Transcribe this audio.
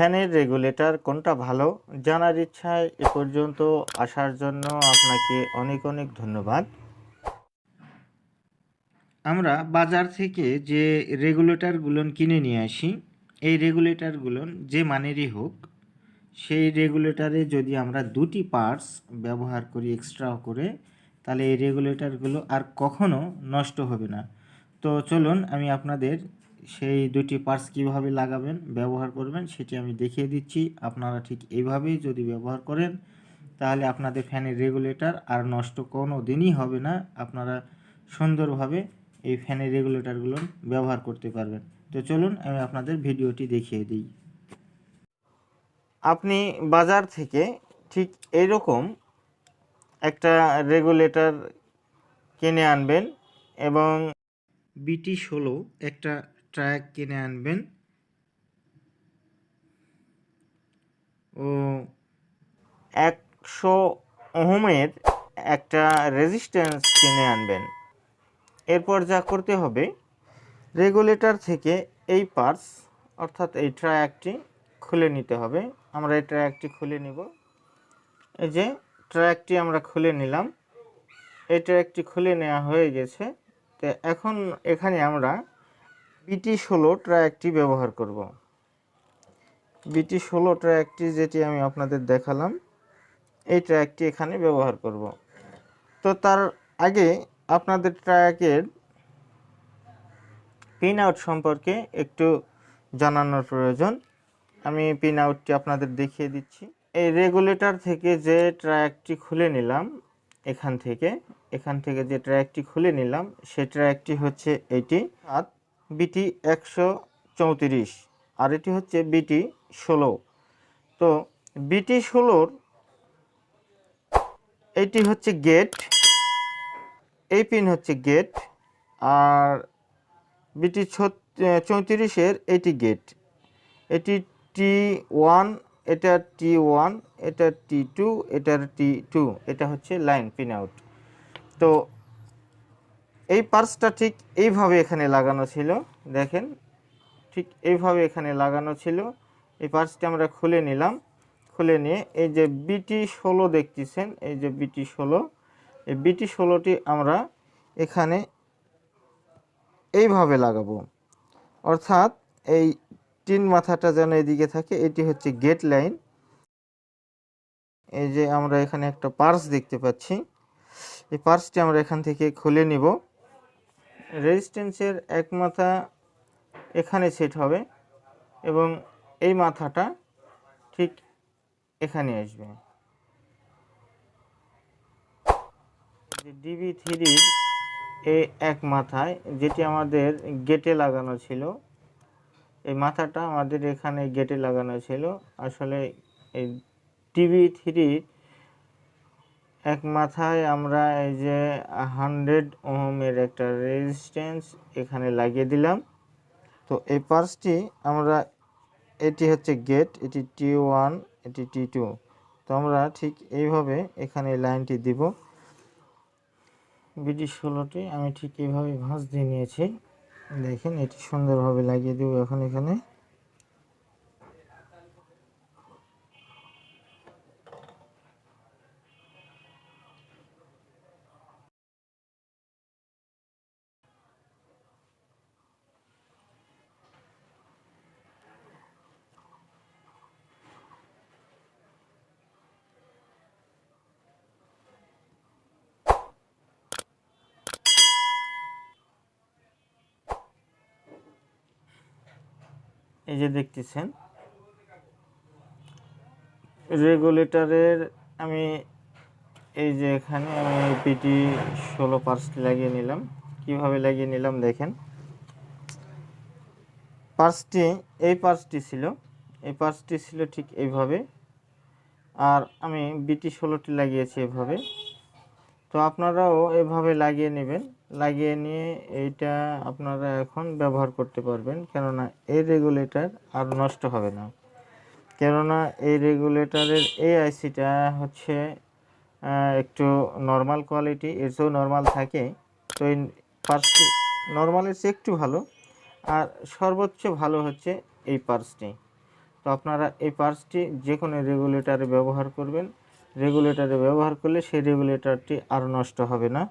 ফ্যানের রেগুলেটর কোনটা ভালো জানার ইচ্ছায় এ পর্যন্ত আসার জন্য আপনাকে অনেক অনেক ধন্যবাদ। আমরা বাজার থেকে যে রেগুলেটরগুলো কিনে নিয়ে আসি, এই রেগুলেটরগুলো যে মানেরই হোক, সেই রেগুলেটরে যদি আমরা দুটি পার্টস ব্যবহার করি এক্সট্রা করে, তাহলে এই রেগুলেটরগুলো আর কখনো নষ্ট হবে না। তো চলুন আমি আপনাদের সেই দুটি পার্টস কীভাবে লাগাবেন, ব্যবহার করবেন, সেটি আমি দেখিয়ে দিচ্ছি। আপনারা ঠিক এইভাবেই যদি ব্যবহার করেন, তাহলে আপনাদের ফ্যানের রেগুলেটর আর নষ্ট কোনো দিনই হবে না। আপনারা সুন্দরভাবে এই ফ্যানের রেগুলেটরগুলো ব্যবহার করতে পারবেন। তো চলুন, আমি আপনাদের ভিডিওটি দেখিয়ে দিই। আপনি বাজার থেকে ঠিক এইরকম একটা রেগুলেটর কিনে আনবেন এবং বিটি ষোলো একটা ট্র্যাক কিনে আনবেন। ও একশো ওহমের একটা রেজিস্ট্যান্স কিনে আনবেন। এরপর যা করতে হবে রেগুলেটর থেকে এই পার্টস অর্থাৎ এই ট্র্যাকটি খুলে নিতে হবে। আমরা এই ট্র্যাকটি খুলে নিব। এই যে ট্র্যাকটি আমরা খুলে নিলাম। এই ট্র্যাকটি খুলে নেওয়া হয়ে গেছে। তো এখন এখানে আমরা বিটি ষোলো ট্র্যাকটি ব্যবহার করব। বিটি ষোলো ট্র্যাকটি যেটি আমি আপনাদের দেখালাম। এই ট্র্যাকটি এখানে ব্যবহার করব। তো তার আগে আপনাদের ট্র্যাকের পিন আউট সম্পর্কে একটু জানানোর প্রয়োজন। আমি পিন আউটটি আপনাদের দেখিয়ে দিচ্ছি। এই রেগুলেটর থেকে যে ট্র্যাকটি খুলে নিলাম এখান থেকে এখান থেকে যে ট্র্যাকটি খুলে নিলাম, সেই ট্র্যাকটি হচ্ছে এটি। সাত বিটি একশো চৌত্রিশ আর এটি হচ্ছে বিটি ষোলো। তো বিটি ষোলোর এটি হচ্ছে গেট, এই পিন হচ্ছে গেট আর বিটি চৌত্রিশের এটি গেট। এটি টি ওয়ান, এটা টি ওয়ান, এটা টি টু এটার টি টু, এটা হচ্ছে লাইন পিন আউট। তো এই পার্সটা ঠিক এইভাবে এখানে লাগানো ছিল, দেখেন, ঠিক এইভাবে এখানে লাগানো ছিল। এই পার্সটি আমরা খুলে নিলাম। খুলে নিয়ে এই যে বিটি ষোলো দেখতেছেন, এই যে বিটি ষোলো, এই বিটি ষোলোটি আমরা এখানে এইভাবে লাগাবো। অর্থাৎ এই টিন মাথাটা যেন এদিকে থাকে, এটি হচ্ছে গেট লাইন। এই যে আমরা এখানে একটা পার্স দেখতে পাচ্ছি। এই পার্সটি আমরা এখান থেকে খুলে নিব। রেজিস্ট্যান্সের এক মাথা এখানে সেট হবে এবং এই মাথাটা ঠিক এখানে আসবে। ডিবি থ্রির এই এক মাথায় যেটি আমাদের গেটে লাগানো ছিল, এই মাথাটা আমাদের এখানে গেটে লাগানো ছিল। আসলে এই টিভি থ্রির এক মাথায় আমরা এই যে হান্ড্রেড ওহমের একটা রেজিস্ট্যান্স এখানে লাগিয়ে দিলাম। তো এই পার্সটি আমরা, এটি হচ্ছে গেট এটি টি ওয়ান এটি টি টু তো আমরা ঠিক এইভাবে এখানে লাইনটি দিব। বিডি ষোলোটি, আমি ঠিক এইভাবে ভাঁজ দিয়ে নিয়েছি। দেখেন, এটি সুন্দরভাবে লাগিয়ে দেবো এখন এখানে। এই যে দেখতেছেন রেগুলেটরের আমি এই যে এখানে আমি পিটি ষোলো পার্সটি লাগিয়ে নিলাম। কীভাবে লাগিয়ে নিলাম দেখেন। পার্সটি এই পার্সটি ছিল। এই পার্সটি ছিল ঠিক এইভাবে। আর আমি বিটি ষোলোটি লাগিয়েছি এভাবে। তো আপনারাও এভাবে লাগিয়ে নেবেন। লাগিয়ে নিয়ে এইটা আপনারা এখন ব্যবহার করতে পারবেন। কেননা এই রেগুলেটর আর নষ্ট হবে না। কেননা এই রেগুলেটরের এই আইসিটা হচ্ছে একটু নর্মাল কোয়ালিটি এর চেয়েও নর্মাল থাকে। তো এই পার্সটি নর্মালের চেয়ে একটু ভালো। আর সর্বোচ্চ ভালো হচ্ছে এই পার্সটি তো আপনারা এই পার্সটি যে কোনো রেগুলেটরে ব্যবহার করবেন। রেগুলেটরে ব্যবহার করলে সেই রেগুলেটরটি আর নষ্ট হবে না।